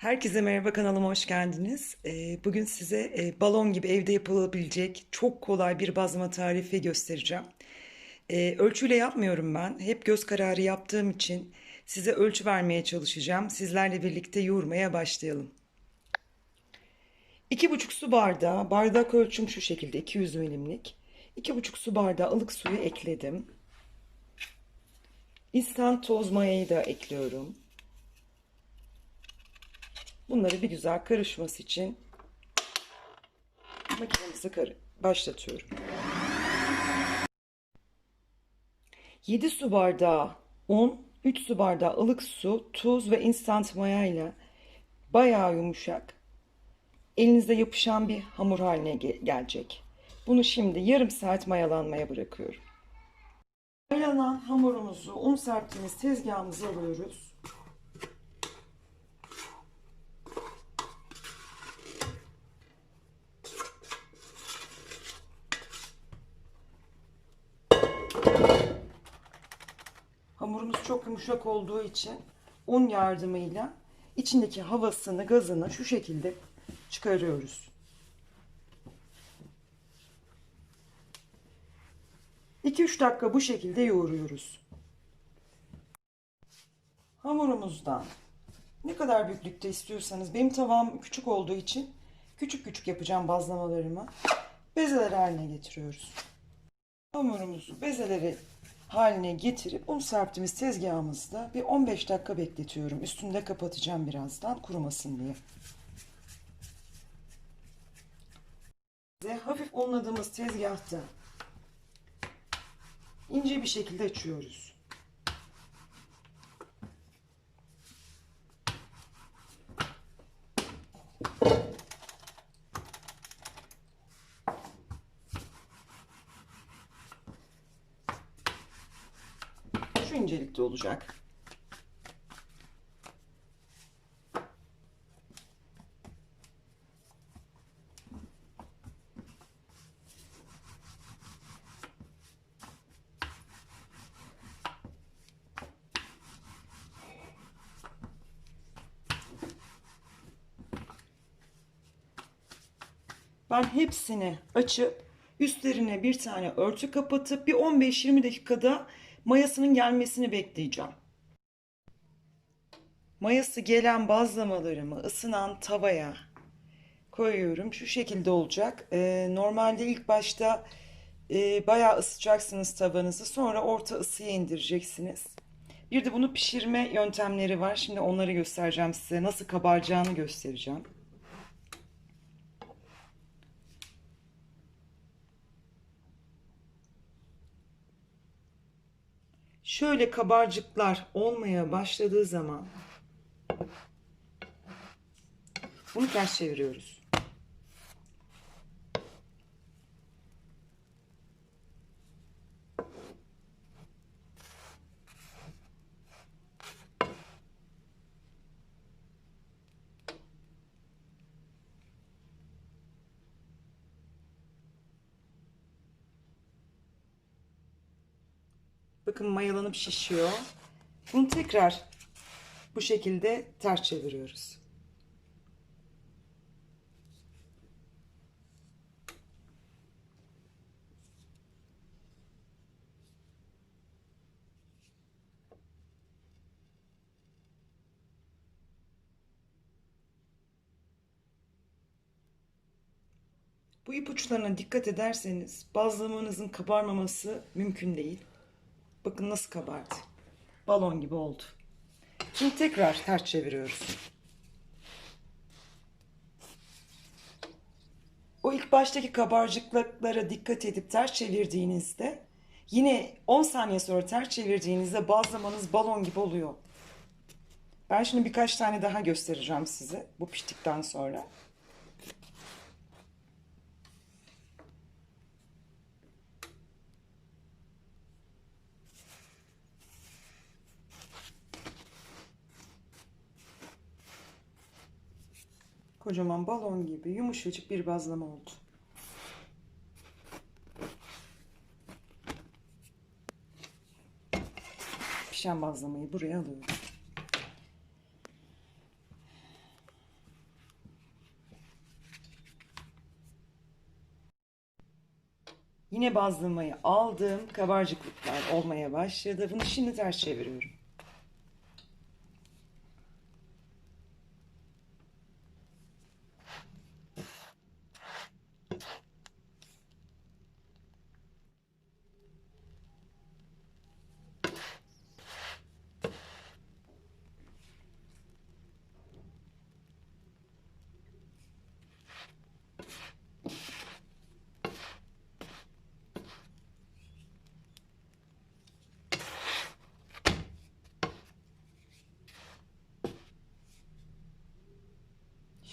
Herkese merhaba kanalıma hoş geldiniz. Ee, Bugün size e, balon gibi evde yapılabilecek çok kolay bir bazlama tarifi göstereceğim. Ee, Ölçüyle yapmıyorum ben. Hep göz kararı yaptığım için size ölçü vermeye çalışacağım. Sizlerle birlikte yoğurmaya başlayalım. 2,5 su bardağı, bardak ölçüm şu şekilde 200 milimlik. 2,5 su bardağı ılık suyu ekledim. İnstant toz mayayı da ekliyorum. Bunları bir güzel karışması için makinemizi başlatıyorum. 7 su bardağı un, 3 su bardağı ılık su, tuz ve instant maya ile bayağı yumuşak, elinizde yapışan bir hamur haline ge- gelecek. Bunu şimdi yarım saat mayalanmaya bırakıyorum. Mayalanan hamurumuzu un serptiğimiz tezgahımıza alıyoruz. Hamurumuz çok yumuşak olduğu için un yardımıyla içindeki havasını, gazını şu şekilde çıkarıyoruz. 2-3 dakika bu şekilde yoğuruyoruz. Hamurumuzdan ne kadar büyüklükte istiyorsanız benim tavam küçük olduğu için küçük küçük yapacağım bazlamalarımı bezeler haline getiriyoruz. Hamurumuzu bezeleri haline getirip un serptiğimiz tezgahımızda bir 15 dakika bekletiyorum. Üstünde kapatacağım birazdan kurumasın diye. Ve hafif unladığımız tezgahta ince bir şekilde açıyoruz. Şu incelikte olacak. Ben hepsini açıp üstlerine bir tane örtü kapatıp bir 15-20 dakikada mayasının gelmesini bekleyeceğim. Mayası gelen bazlamalarımı ısınan tavaya koyuyorum. Şu şekilde olacak. Ee, normalde ilk başta e, bayağı ısıtacaksınız tavanızı. Sonra orta ısıya indireceksiniz. Bir de bunu pişirme yöntemleri var. Şimdi onları göstereceğim size. Nasıl kabaracağını göstereceğim. Şöyle kabarcıklar olmaya başladığı zaman bunu ters çeviriyoruz. Bakın mayalanıp şişiyor. Bunu tekrar bu şekilde ters çeviriyoruz. Bu ipuçlarına dikkat ederseniz bazlamanızın kabarmaması mümkün değil. Bakın nasıl kabardı. Balon gibi oldu. Şimdi tekrar ters çeviriyoruz. O ilk baştaki kabarcıklara dikkat edip ters çevirdiğinizde yine 10 saniye sonra ters çevirdiğinizde bazlamanız balon gibi oluyor. Ben şimdi birkaç tane daha göstereceğim size bu piştikten sonra. kocaman balon gibi yumuşacık bir bazlama oldu. Pişen bazlamayı buraya alıyorum. Yine bazlamayı aldım. Kabarcıklıklar olmaya başladı. Bunu şimdi ters çeviriyorum.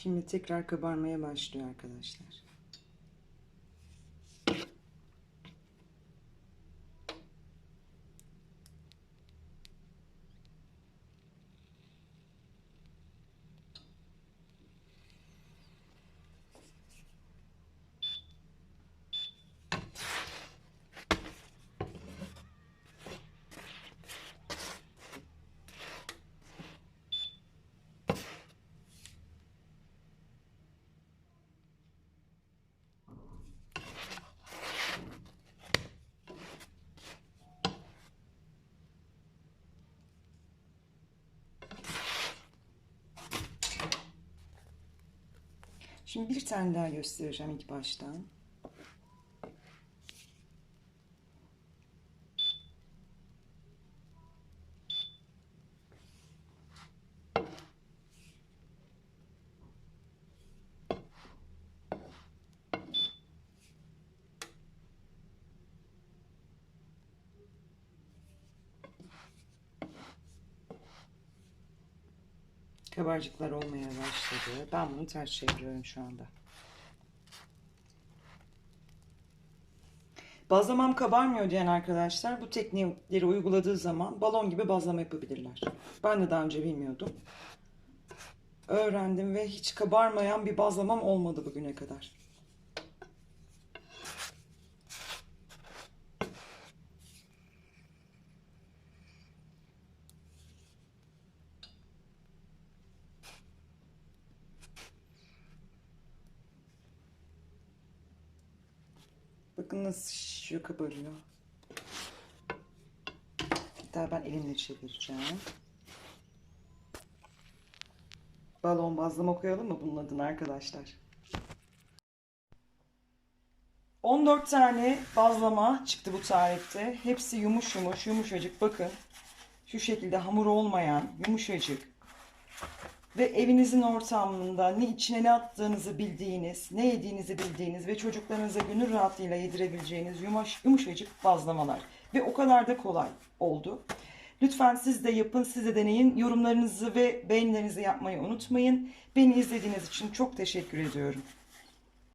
Şimdi tekrar kabarmaya başlıyor arkadaşlar. Şimdi bir tane daha göstereceğim ilk baştan. Kabarcıklar olmaya başladı. Ben bunu ters çeviriyorum şu anda. Bazlamam kabarmıyor diyen arkadaşlar bu teknikleri uyguladığı zaman balon gibi bazlama yapabilirler. Ben de daha önce bilmiyordum. Öğrendim ve hiç kabarmayan bir bazlamam olmadı bugüne kadar. Bakın nasıl şişiyor kabarıyor. Hatta ben elimle çevireceğim. Balon bazlama koyalım mı bunun adını arkadaşlar? 14 tane bazlama çıktı bu tarifte. Hepsi yumuş yumuş, yumuşacık. Bakın şu şekilde hamur olmayan, yumuşacık. Ve evinizin ortamında ne içine ne attığınızı bildiğiniz, ne yediğinizi bildiğiniz ve çocuklarınıza gönül rahatlığıyla yedirebileceğiniz yumuş, yumuşacık bazlamalar. Ve o kadar da kolay oldu. Lütfen siz de yapın, siz de deneyin. Yorumlarınızı ve beğenilerinizi yapmayı unutmayın. Beni izlediğiniz için çok teşekkür ediyorum.